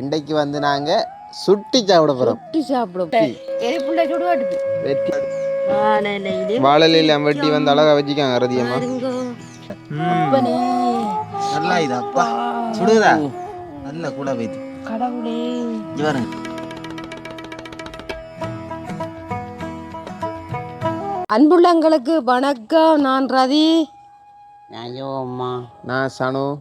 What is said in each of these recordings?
இன்றைக்கு வந்து நாங்க சுட்டி சாப்பிட போறோம். சுட்டி வாழையிலே வாழலையில வெட்டி வந்து அழகா வச்சுக்காங்க ரதியம்மா. நல்லா இது அப்பா. சுடுதா? நல்ல கூட வைத்து. கடவுளே. அன்புள்ளங்களுக்கு வணக்கம். நான் ரதி. நான் சனு.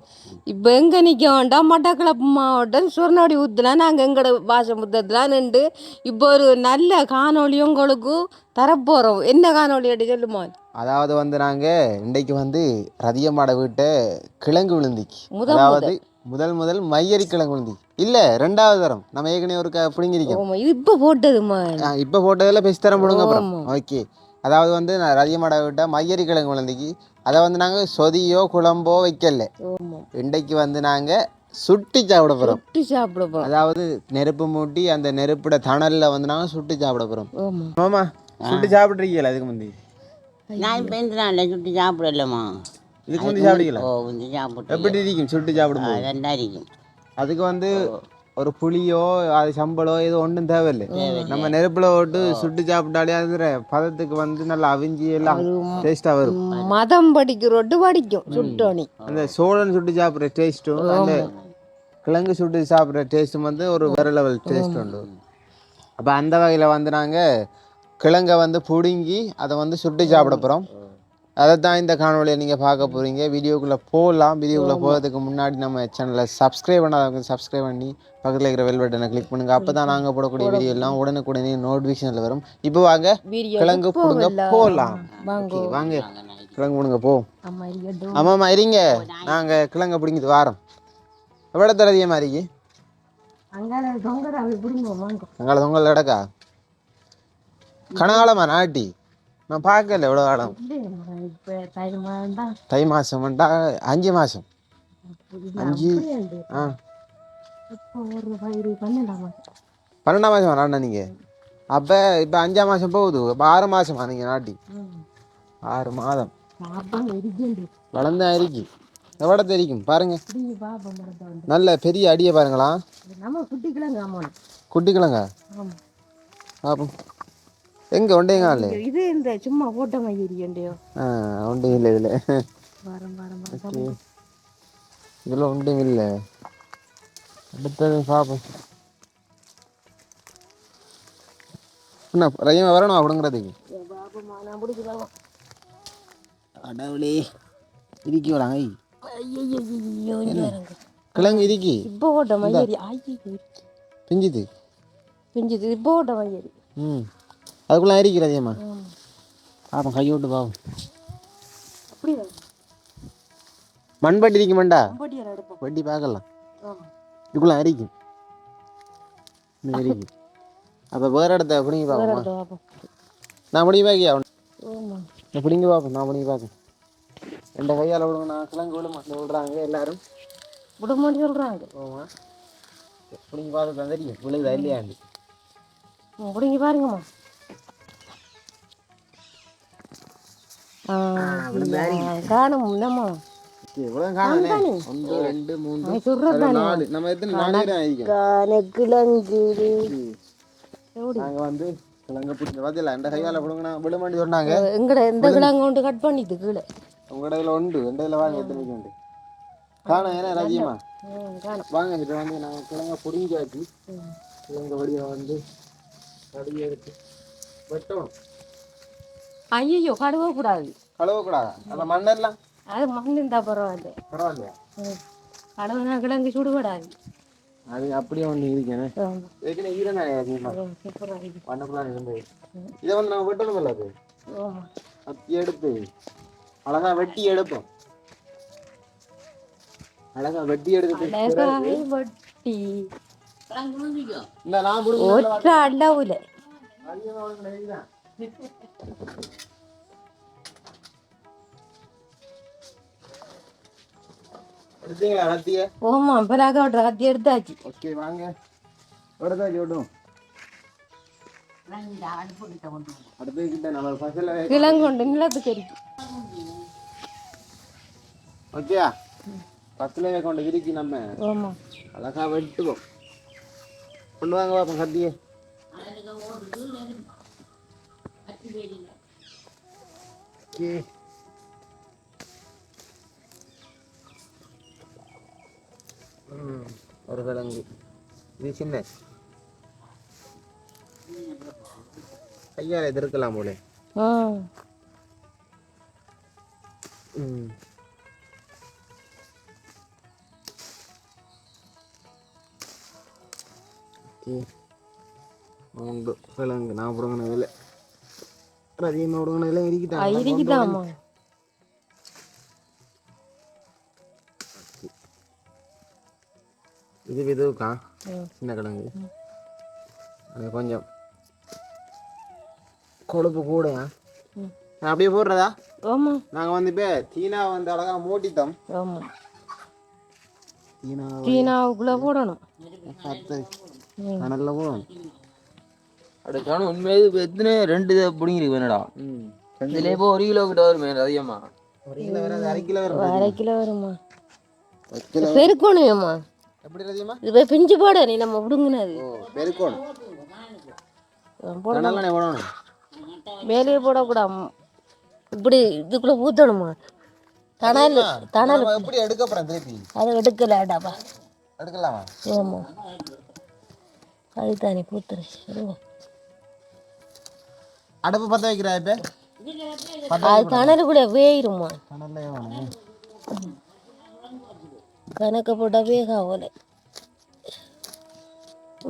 இப்போ எங்கே நிற்க வேண்டாம்? மட்டக்களப்பு மாவட்டம் சுவர்ணாடி ஊத்துல நாங்கள் எங்களோட பாஷை முத்தத்தில் நின்று இப்போ ஒரு நல்ல காணொளி உங்களுக்கு தரப்போகிறோம் என்ன காணொளி அப்படி சொல்லுமா? அதாவது வந்து நாங்க இன்றைக்கு வந்து ரதியம்மாட வீட்டை கிழங்கு விழுந்திக்கு. முதல் அதாவது முதல். முதல் மையரி கிழங்கு விழுந்திக்கு. இல்ல ரெண்டாவது தரம். நம்ம ஏற்கனவே ஒரு க- பிடுங்கிருக்கோம் இது இப்போ போட்டதுமா? இப்ப போட்டதுல பெஸ்ட் தரம் போடுங்க அப்புறம். ஓகே. அதாவது வந்து நான் ரதியம்மாட வீட்டை மையரி கிழங்கு விழுந்திக்கு. அதை வந்து நாங்கள் சொதியோ குழம்போ வைக்கல. இன்றைக்கு வந்து நாங்கள் சுட்டி சாப்பிட போகிறோம் சுட்டி சாப்பிட போகிறோம் அதாவது நெருப்பு மூட்டி அந்த நெருப்புட தணலில் வந்து நாங்கள் சுட்டி சாப்பிட போகிறோம் மாமா சுட்டி சாப்பிட்றீங்களா அதுக்கு முந்தி? நான் இப்போ எழுந்திரான்ல சுட்டி சாப்பிடலம்மா. இதுக்கு முந்தி சாப்பிடுங்களா ஓ முந்தி சாப்பிட்டு எப்படி இருக்கும் சுட்டி சாப்பிடும்போது? நல்லா இருக்கும் அதுக்கு வந்து ஒரு புளியோ அது சம்பளோ இது ஒன்றும் தேவையில்லை. நம்ம நெருப்புல போட்டு சுட்டு சாப்பிட்டாலே அது பதத்துக்கு வந்து நல்லா அவிஞ்சி எல்லாம் டேஸ்டா வரும். மதம் படிக்கிறோட்டு படிக்கும் சுட்டோணி அந்த சோழன் சுட்டு சாப்பிட்ற டேஸ்ட்டும் அந்த கிழங்கு சுட்டு சாப்பிட்ற டேஸ்ட்டும் வந்து ஒரு வேற லெவல் டேஸ்ட் உண்டு. அப்போ அந்த வகையில் வந்து நாங்கள் கிழங்கை வந்து பிடுங்கி அதை வந்து சுட்டு சாப்பிட போகிறோம் அதை தான் இந்த காணொலியை நீங்கள் பார்க்க போகிறீங்க வீடியோக்குள்ளே போகலாம் வீடியோக்குள்ளே போகிறதுக்கு முன்னாடி நம்ம சேனலை சப்ஸ்கிரைப் பண்ணாதவங்க சப்ஸ்கிரைப் பண்ணி பக்கத்தில் இருக்கிற வெல் பட்டனை கிளிக் பண்ணுங்க. அப்போ தான் நாங்கள் போடக்கூடிய வீடியோ எல்லாம் உடனுக்குடனே நோட்டிஃபிகேஷனில் வரும். இப்போ வாங்க. கிழங்கு பிடுங்க போகலாம். வாங்க. கிழங்கு பிடுங்க போ. ஆமாம்மா இருங்க. நாங்கள் கிழங்க பிடிங்கிட்டு வாரோம். எவ்வளோ தரதிய மாதிரி அங்கால தொங்கல் கிடக்கா? கனகாலமா நாட்டி? நான் பார்க்கல எவ்வளோ காலம்? தை மாதம்டா அஞ்சு மாதம். அஞ்சு ஆ. பன்னெண்டாம் மாதம். மாதம் நாட்டினா நீங்கள் அப்போ இப்போ அஞ்சாம் மாதம் போகுது. இப்போ ஆறு மாதமா நீங்கள் நாட்டி? ஆறு மாதம். வளர்ந்தா இருக்கு. எவ்வளோ தெரிக்கும் பாருங்க. நல்ல பெரிய அடியை பாருங்களா குட்டிக்கலாங்க ஆமாம். குட்டி கிழங்கா ஆமாம் எங்கே ஒண்டேங்க இல்லை இது இந்த சும்மா போட்ட மாதிரி எரியண்டையோ ஆ ஒன்றும் இல்லை இதில். வாரம் வாரம் வாரம் இதில் ஒன்றும் இல்லை. அடுத்தது பார்ப்போம் என்ன ரயம் வரணும் அப்படிங்கிறதுக்கு? கடவுளே இறுக்கி வராங்க ஐயோ. கிழங்கு இறுக்கி? இப்போ மஞ்சரி ஐயோ பிஞ்சுது. பிஞ்சுது இப்போ போட்ட மஞ்சரி ம். அதுக்குள்ளே இறுக்கிறதையம்மா பார்ப்போம் கை விட்டு பாப்போம் அப்படியா? மண்பட்டி இருக்கு மண்டா வட்டி பார்க்கலாம். ஆமாம் இதுக்குள்ளே அரிக்கும். இருக்கு அப்போ வேறு இடத்த பிடிங்கி பார்ப்போமா? நான் பிடிங்கி பார்க்கியா? ஆமாம் நான் பிடிங்கி பார்ப்போம் நான் பிடிங்கி பார்க்கேன் ரெண்டு கையால் விடுங்க நான் கிழங்கு விடுமா விடுறாங்க எல்லாரும். விட மாட்டி சொல்கிறாங்க போமா பிடிங்கி பார்த்து தான் தெரியும் விழுதா இல்லையாண்டு பிடிங்கி பாருங்கம்மா. காணும் கொண்டு கட் பண்ணிது கீழே. உங்களோட இதில் உண்டு. ரெண்டு இதில் வாங்க எத்தனை உண்டு? காணும் ஏன்னா ராஜ்யமா வாங்க இதை வந்து நாங்கள் கிழங்க பிடிங்காச்சு கிழங்க வடியை வந்து எடுத்து வெட்டணும். ஐயோ கழுவ கூடாது கழுவக்கூடாதா? அந்த மண்ணெல்லாம்? அது மண் இருந்தா பரவாயில்ல. பரவாயில்லையா. கழுவுனா கிழங்கு சுடுபடாது. அது அப்படியே ஒன்று இருக்கேனே. ஏற்கனவே ஈரனா அதிகமாக ம், சூப்பரா இருக்கு. வண்ணக்குள்ளார இருந்தது இதை வந்து நம்ம வெட்டணும் இல்லை அது எடுத்து அழகா வெட்டி எடுப்போம். அழகா வெட்டி எடுத்து வட்டி. இந்த நான் ஒற்ற அளவுல எடுத்தீங்களா கத்திய ஓமா பிறகு விட்ற கத்தி எடுத்தாச்சு. ஓகே வாங்க. எடுத்தாச்சு விட்டும் அடுத்து கிட்ட நம்ம பசல கிழங்கு கொண்டு நிலத்துக்கு இருக்கு ஓகேயா? பத்துல கொண்டு விரிக்கி நம்ம. ஆமா அழகா வெட்டுவோம். கொண்டு வாங்க பாப்போம் கத்தியே. ஓகே ம், ஒரு கிழங்கு இது சின்ன. கையால் இது இருக்கலாம் போல. ஆ. ம். நான் பிடுங்கின வேலை. வேலை ஆ, இருக்குதான் இருக்குதாம்மா இது விதுக்கா ம். சின்ன கிழங்கு அது கொஞ்சம் கொழுப்பு கூடயா ம். நான் அப்படியே போடுறதா ஆமா நாங்கள் வந்து இப்போ தீனா வந்து அழகா மூட்டிட்டோம் ஆமா தீனா சீனாவுக்குள்ள போடணும் பத்து ம். கணக்கில் போடும் அடுக்கான உண்மையாக இப்போ எத்தனை ரெண்டு இதை பிடிங்கிருக்கு வேணடா ம். இதுல இப்போ ஒரு கிலோ கிட்ட வருமே அதிகமா? ஒரு கிலோ வராது அரை கிலோ வரும் அரை கிலோ வருமா ஒரு கிலோ பெருக்கணும்மா எப்படி ரதியம்மா இது போய் பிஞ்சு போட நீ நம்ம விடுங்கினது பெருக்கணும் போடணும். மேலேயே போடக்கூடாது. இப்படி இதுக்குள்ள ஊத்தணுமா? தணல் தணல். எப்படி எடுக்க போகிறேன் திருப்பி? அதை எடுக்கலாடாப்பா எடுக்கலாமா? ஆமா. அது தானே கூத்துரு. அடுப்பு பற்ற வைக்கிறா இப்போ? அது தணலுக்குள்ள வேயிருமா? கணக்கில் வேணும் கணக்க போட்டா வேகா போல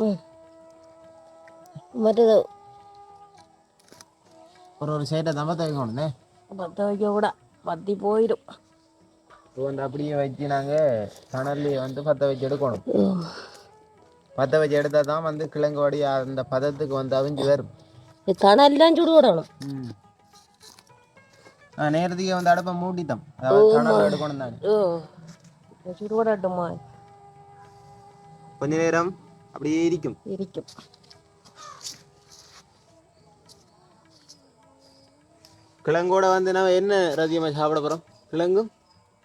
ம். மற்றது ஒரு ஒரு சைடை தான் பற்ற வைக்கணும்ண்ணே பற்ற வைக்க கூட பத்தி போயிடும். வந்து அப்படியே வச்சு நாங்கள் கணல்லையே வந்து பற்ற வச்சு எடுக்கணும். பற்ற வச்சு எடுத்தால் தான் வந்து கிழங்கு வடி அந்த பதத்துக்கு வந்து அவிஞ்சு வரும். அடுப்பை மூட்டிட்டோம் அதாவது கணல் எடுக்கணும் தானே ஓ சுடு விடட்டுமா கொஞ்ச நேரம் அப்படியே இருக்கும் இருக்கும் கிழங்கோட வந்து நம்ம என்ன ரதியமாக சாப்பிட போகிறோம் கிழங்கும்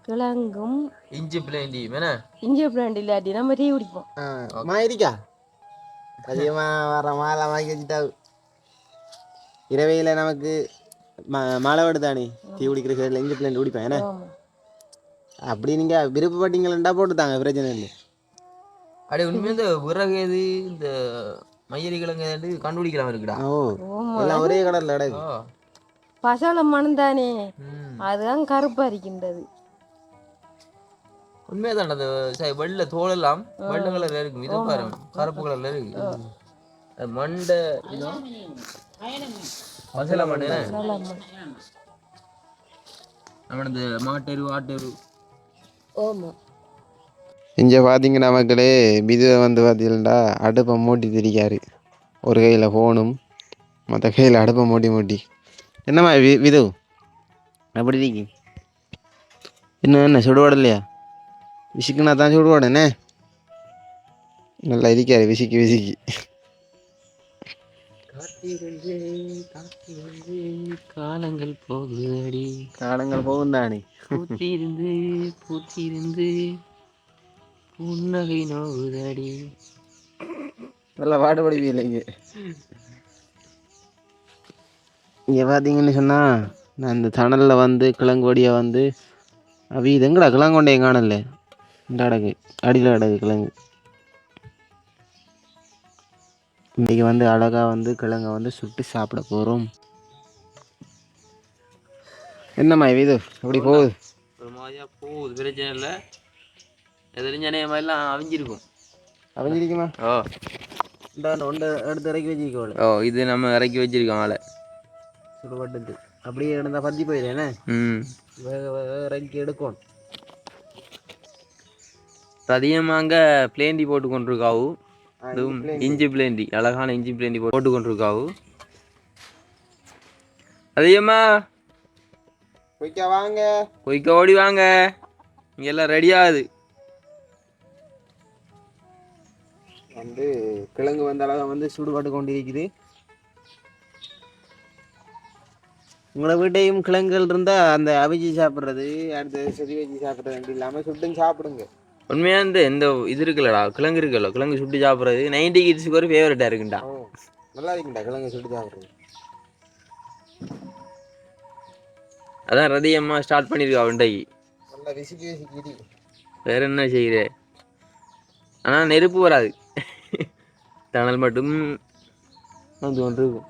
கிழங்கும் இஞ்சி பிளேண்டி வேணா இஞ்சி பிளாண்ட் இல்லாட்டி நம்ம டீ குடிப்போம் ஆ மாயிருக்கா அதிகமாக வர மாலை வாங்கி வச்சுட்டா இரவையில் நமக்கு ம மழை வருதானே டீ குடிக்கிற சைடில் இஞ்சி பிள்ளைங்க குடிப்பேன் ஏன்னா ஆமா அப்படி நீங்கள் விருப்பப்பட்டீங்களா போட்டு தாங்க பிரச்சனை இல்லை. அப்படியே உண்மையாக இந்த விறகு எது இந்த மயிரி கிழங்கு கண்டுபிடிக்கலாம் இருக்குடா. ஓ எல்லாம் ஒரே கடலில் கிடக்கு பசல மண் தானே? அதுதான் கருப்பா இருக்கின்றது. உண்மைதான் அந்த சரி, வெள்ளை தோலெல்லாம் வெள்ளை கலர்ல இருக்கும். இது பாரு கருப்பு கலர்ல இருக்கு. மண்டை மசாலா இந்த மாட்டெரு ஆட்டெரு. ஆமா. இங்கே பார்த்தீங்கன்னா மக்களே விதுவை வந்து பார்த்தீங்கன்னா அடுப்பை மூட்டி திரிக்காரு. ஒரு கையில் ஃபோனும் மற்ற கையில் அடுப்பை மூட்டி மூட்டி. என்னம்மா வி விது? அப்படி இருக்கி இன்னும் என்ன சுடுவாடலையா? விசிக்குனா தான் சுடுவாடனே நல்லா இருக்காரு விசிக்கி விசிக்கி. காலங்கள் போகுதடி. காலங்கள் போகும் தானே பூத்திருந்து பூத்திருந்து புன்னகை நோகுதடி நல்லா பாடுபடுவீங்க இங்கே. பார்த்தீங்கன்னு சொன்னால் நான் இந்த தணலில் வந்து கிழங்கோடியை வந்து அவி இது எங்கடா கிழங்கொண்டையும் காணல? இந்த அடகு அடியில் அடகு கிழங்கு. இன்றைக்கி வந்து அழகாக வந்து கிழங்க வந்து சுட்டு சாப்பிட போகிறோம் என்னம்மா இது? எப்படி போகுது? ஒரு மாதிரியா போகுது. பிரச்சனை இல்லை. எதிரிஞ்ச மாதிரிலாம் அவிஞ்சிருக்கும். அவஞ்சிருக்குமா? ஓ. ஒன்று எடுத்து இறக்கி வச்சிருக்கோல ஓ இது நம்ம இறக்கி வச்சிருக்கோம் ஆளை. சுடுபட்டு அப்படியே இருந்தால் பத்தி போயிடுறேனே ம். வேக வேக இறக்கி எடுக்கணும் அதிகமாக பிளேண்டி போட்டு கொண்டிருக்காவு. இதுவும் இஞ்சி பிளேண்டி அழகான இஞ்சி பிளேண்டி போட்டு கொண்டிருக்காவு அதிகமா போய்க்கா வாங்க. கொய்க்க ஓடி வாங்க. இங்க எல்லாம் ரெடி ஆகுது. வந்து கிழங்கு வந்த அளவு வந்து சுடுபாட்டு கொண்டிருக்குது. உங்களோட வீட்டையும் கிழங்குகள் இருந்தால் அந்த அவிச்சு சாப்பிட்றது அடுத்து செதி வச்சு சாப்பிட்றது இல்லாமல் சுட்டும் சாப்பிடுங்க. உண்மையா இந்த இந்த இது இருக்குல்லடா கிழங்கு இருக்குல்ல கிழங்கு சுட்டு சாப்பிட்றது நைன்டி கிட்ஸுக்கு ஒரு ஃபேவரட்டாக இருக்குண்டா. நல்லா இருக்குண்டா கிழங்கு சுட்டு சாப்பிட்றது. அதான் ரதியம்மா ஸ்டார்ட் பண்ணியிருக்கா உண்டைக்கு நல்லா விசிக்கி விசிக்கி இடி. வேற என்ன செய்யுது? ஆனால் நெருப்பு வராது. தணல் மட்டும் அது ஒன்று இருக்கும்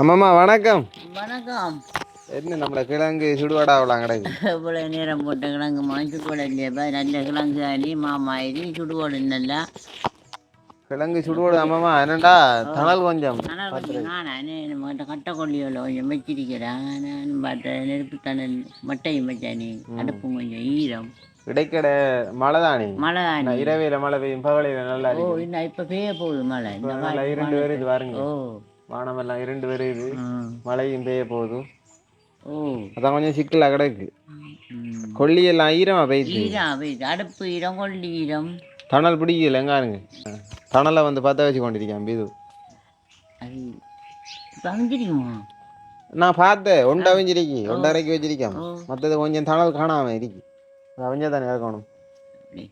அம்மாம்மா வணக்கம். வணக்கம். என்ன நம்மள கிழங்கு சுடுவாடா அவ்வளோ கிடக்கு? இவ்வளோ நேரம் போட்ட கிழங்கு சுடுவோட இல்லையா நல்ல கிழங்கு அணி மாமாயிரி சுடுவோடு நல்லா கிழங்கு சுடுவோடு அம்மாம்மா என்னடா தணல் கொஞ்சம் கட்டை கொல்லியோல கொஞ்சம் வச்சிருக்கிறேன் நான் பார்த்தேன் நெருப்பு தணல் மட்டையும் வச்சானே அடுப்பும் கொஞ்சம் ஈரம். இடைக்கட மழை தானே மழை நான் இரவையில மழை பெய்யும் பகலையில நல்லா ஓ இன்னும் இப்போ பெய்ய போகுது மழை. பாருங்க. ஓ. வானமெல்லாம் இரண்டு. மழையும் பெய்ய போகுது. அதான் கொஞ்சம் சிக்கலா கிடக்கு. கொல்லி எல்லாம் ஈரமா பெய்யுது ஈரம் அடுப்பு ஈரம் கொல்லி ஈரம். தணல் பிடிக்கல எங்காருங்க தணலை வந்து பற்ற வச்சு கொண்டிருக்கேன் பிது. அது இப்போ அமைஞ்சிருக்குமா நான் பார்த்தேன் ஒன்று அவிஞ்சிருக்கி. ஒன்றரைக்கு வச்சிருக்கேன். ஓ. மற்றது கொஞ்சம் தணல் காணாம இருக்கு. அது அவிஞ்சா தானே இருக்கணும் அப்படி.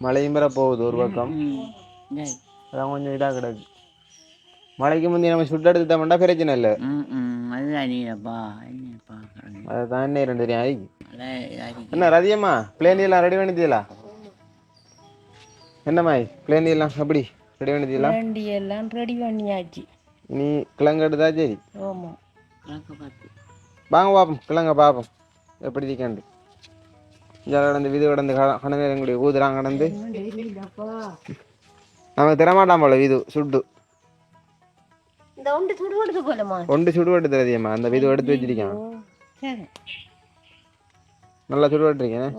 மழையும் பெற போகுது ஒரு பக்கம். அதான் கொஞ்சம் இதாக கிடக்கு. மழைக்கு முந்தைய நம்ம சுட்டு எடுத்துட்டோம்னா பிரச்சனை இல்லை அதுதான் நீரப்பா என்னப்பா அதை தானே ரெண்டு தெரியும் என்ன ரதியம்மா பிளேன் எல்லாம் ரெடி பண்ணிட்டீங்களா என்னம்மா பிளேன் எல்லாம் எப்படி ரெடி பண்ணிட்டீங்களா வண்டி எல்லாம் ரெடி பண்ணியாச்சு இனி கிழங்கு எடுத்தா சரி பார்த்து வாங்க பார்ப்போம் கிழங்க பார்ப்போம் எப்படி இருக்காண்டு இங்கே கடந்து விது கடந்து கணவரங்குடி ஊதுறான் கடந்து நமக்கு திறமாட்டான் போல விது சுட்டு ஒன்று சுடுவட்டு தெரியுமா அந்த விது எடுத்து வச்சிருக்கான். சரி. நல்லா சுடுவட்டுருக்கேன்.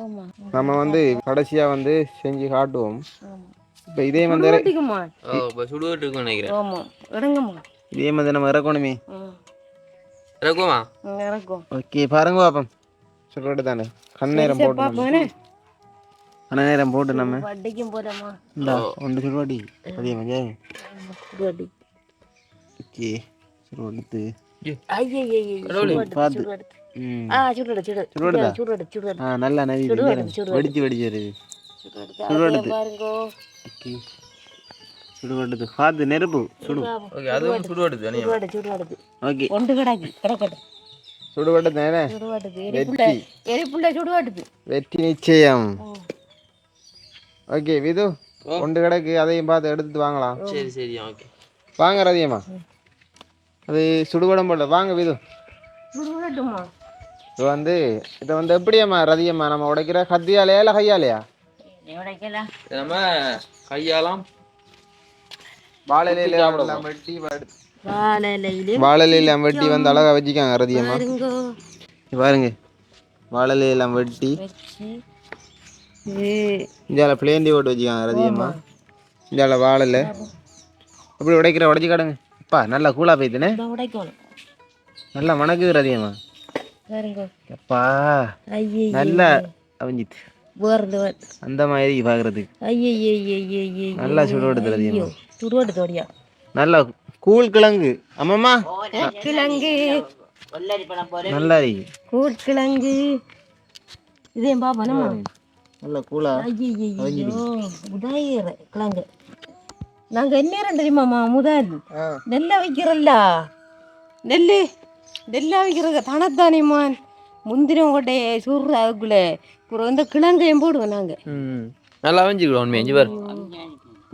நம்ம வந்து கடைசியாக வந்து செஞ்சு காட்டுவோம். இப்போ இதே வந்து நினைக்கிறேன். இதே வந்து நம்ம இறக்கணுமே. இறக்கும். ஓகே பாருங்க பாப்போம். சுடுவட்டு தானே? கண்ணேரம் போட்டு கண்ணேரம் போட்டு நம்ம. வட்டிக்கும் போலமா இந்தா ஒன்று சுடுவாட்டி. அதே மாதிரி சுடுவட்டி. ஓகே. ஆ நல்லா. வெடிச்சு வெடிச்சு வருது நெருப்பு. சுடு. ஓகே அதுவும் சுடுவட்டு தானே சுடுவடு சுடுவடுத்து ஓகே. ஒன்று கிடக்கு கிடக்கட்டு. சுடுவட்டு தானே சுடுவடுத்து எரிப்புள்ள எரிப்புள்ள சுடுவடுத்து வெற்றி. நிச்சயம். ஓகே விது. ஒன்று கிடக்கு அதையும் பார்த்து எடுத்துட்டு வாங்கலாம். சரி சரி ஓகே. வாங்க ரதியம்மா. அது சுடுவடம் போல வாங்க விது. இது வந்து இதை வந்து எப்படியம்மா ரதியம்மா நம்ம உடைக்கிற கத்தியாலையா இல்லை கையாலையா? நம்ம கையாலாம் வாழலையில எல்லாம் வெட்டி வெட்டி வந்து அழகா வச்சுக்காங்க ரதியம்மா. பாருங்கோ. வாழலையெல்லாம் வெட்டி இந்தியால பிளேண்டி போட்டு வச்சுக்காங்க ரதியம்மா. இந்தியால வாழலை அப்படி உடைக்கிற உடைச்சு காடுங்க அப்பா நல்லா கூலா உடைக்கணும். நல்லா மணக்குது ரதியம்மா பாருங்கோ. அப்பா ஐயே நல்லா அவிஞ்சிட்டு வேறு அந்த மாதிரி பாக்குறதுக்கு. ஐயே ஐயே நல்லா சுடுவடுத்து ரதியம்மா சுடுவடுத்து ஓடியா நல்லா கூழ் கிழங்கு. ஆமாம்மா. கிழங்கு. வெள்ளரி பழம் போல நல்லா இருக்கு. கூட்கிழங்கு இதே பாப்பனமா நல்லா கூலா ஐயோ உதாயிர கிழங்கு. நாங்க என்ன தெரியுமாம்மா முதல்? நெல்லை வைக்கிறல்ல? நெல் நெல்லை வைக்கிறது தனத்தானிமான் முந்திரம் கொட்டையை சுடுற அதுக்குள்ள இந்த கிழங்கையும் போடுவோம் நாங்க. ம். நல்லா வஞ்சிக்கிறோம் இஞ்சி பாரு.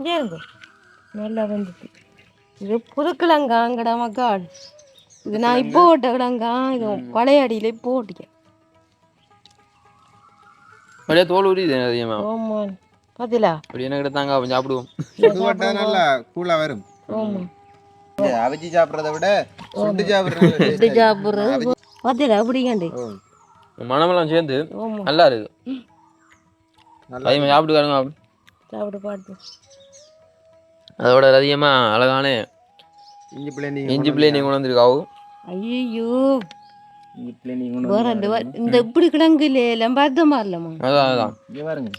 இருங்க நல்லா வந்துட்டு இது புது கிழங்காங்கடா மக்கள் இது நான் இப்போ ஓட்ட கிழங்கா? இது பழைய அடியில இப்போ ஓட்டிக்க தோல் உரியுது அதிகமாக ஓமான் பாத்தீங்களா? அப்படி என்ன கிட்ட கொஞ்சம் சாப்பிடுவோம். சுடுவட்டா நல்லா கூலா வரும். ஆமா. அவிச்சு சாப்பிட்றத விட சுட்டு சாப்பிட்றது சாப்பிட்றது. பாத்தீங்களா? அப்படிங்காண்டு மனமெல்லாம் சேர்ந்து நல்லா இருக்கு அதிகமாக சாப்பிட்டு காருங்க சாப்பிட்டு பாட்டு அதோட அதிகமாக அழகான இஞ்சி பிளேண்டி இஞ்சி பிள்ளை நீ கொண்டு வந்திருக்காவு ஐயோ வேற இந்த இப்படி கிழங்கு இல்லையில பார்த்தா மாறலம்மா அதான் அதான். இங்கே பாருங்க.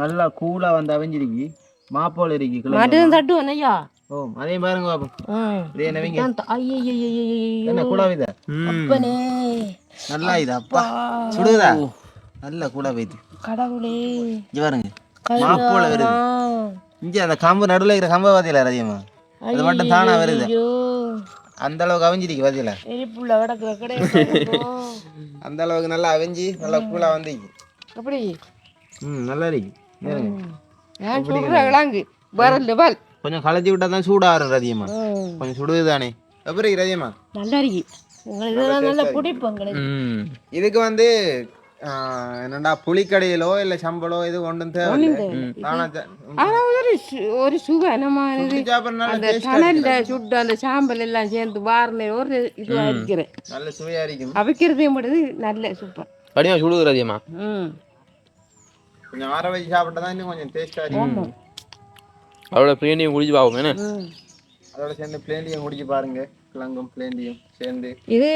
நல்லா கூலா வந்து அவிஞ்சிருக்கு. மாப்போல் இருக்கு மட்டும் தட்டுவோம் ஐயா. ஓ அதையும் பாருங்க பாப்போம். இதே ஐயோ என்ன கூலா இதா அப்பனே. நல்லா இதா அப்பா. சுடுதா? நல்ல கூட போயிட்டு கடவுளே. இங்க பாருங்க. மாப்போல வருது. இங்க அந்த கம்பு நடுவில் இருக்கிற கம்பை பார்த்தீங்களா அதிகமா அது மட்டும் தானா வருது. அந்த அளவுக்கு அவிஞ்சிருக்கு பார்த்தீங்களா எரிப்புள்ள கிடையாது அந்த அளவுக்கு நல்லா அவிஞ்சி நல்லா கூலா வந்துச்சு அப்படி. ம் நல்லா இருக்கு. சொல்றேன் விளாங்கு வேற லெவல் கொஞ்சம் களைச்சி விட்டா தான் சூடாகும் ரதியம்மா கொஞ்சம் சுடுது தானே எப்படி இருக்கு ரதியம்மா நல்லா இருக்கு உங்களுக்கு நல்லா பிடிப்பு உங்களுக்கு ம் இதுக்கு வந்து ஆஹ், என்னடா புளிக்கடையிலோ இல்லை சம்பளோ இது ஒன்றும் தேவை ஒரு சுகனமானது அந்த தணல்ல சுட்டு அந்த சாம்பல் எல்லாம் சேர்ந்து வாரின ஒரு இதுவா இருக்கிறேன் நல்ல சுவையா இருக்கும் அவிக்கிறதையும் மட்டும் நல்ல சூப்பர் கடிமா சுடுது ரதியம்மா ம் கொஞ்சம் ஆற வச்சு சாப்பிட்டா தான் இன்னும் கொஞ்சம் டேஸ்டா இருக்கும். அவளோட பிரியாணியும் குடிச்சு பார்ப்போம். என்ன? அதோட சேர்ந்து பிளேண்டியும் குடிச்சு பாருங்க. கிழங்கும் பிளேண்டியும் சேர்ந்து. இது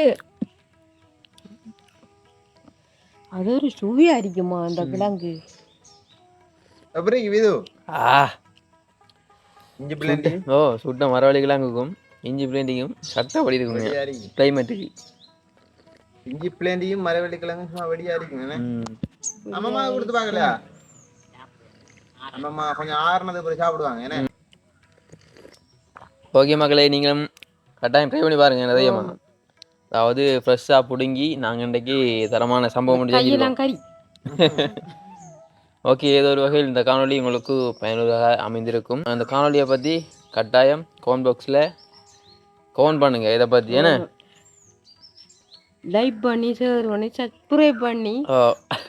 அது ஒரு சுவையா இருக்குமா அந்த கிழங்கு? எப்படி விது. ஆ. இஞ்சி பிளேண்டி ஓ சுட்ட மரவள்ளிக்கெல்லாம் இருக்கும் இஞ்சி பிளேண்டிக்கும் சட்டப்படி இருக்குங்க. இருக்கும் கிளைமேட்டுக்கு இஞ்சி பிளேண்டியும் மரவள்ளி கிழங்கும் வெடியா இருக்கும் என்ன? ம் அம்மம்மா கொடுத்து பார்க்கலையா அம்மம்மா கொஞ்சம் ஆறுனது போய் சாப்பிடுவாங்க. என்ன? ஓகே மக்களே நீங்களும் கட்டாயம் ட்ரை பண்ணி பாருங்க நிறையமா அதாவது ஃப்ரெஷ்ஷாக பிடுங்கி நாங்கள் இன்றைக்கு தரமான சம்பவம் கறி. ஓகே ஏதோ ஒரு வகையில் இந்த காணொளி உங்களுக்கு பயனுள்ளதாக அமைந்திருக்கும். அந்த காணொளியை பற்றி கட்டாயம் கமெண்ட் பாக்ஸில் கமெண்ட் பண்ணுங்கள் இதை பற்றி ஏன்னா லைக் பண்ணி ஷேர் பண்ணி சப்ஸ்கிரைப் பண்ணி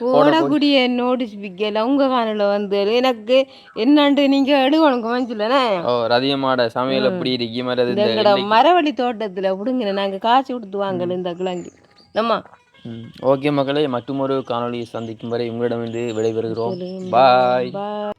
போடக்கூடிய நோட்டிஃபிகேஷன் உங்க காணல வந்து எனக்கு என்னன்ட்டு நீங்க எடுக்கணும் கமெண்ட்ஸ்லண்ணே ஓ ரதியமாட சமையல் எப்படி இருக்கு? மாதிரி இந்த மரவள்ளி தோட்டத்துல விடுங்க நாங்க காசு கொடுத்து வாங்கல இந்த கிழங்கு நம்ம. ஓகே மக்களே மற்றும் ஒரு காணொளி சந்திக்கும் வரை உங்களிடமிருந்து விடைபெறுகிறோம். பாய் பாய்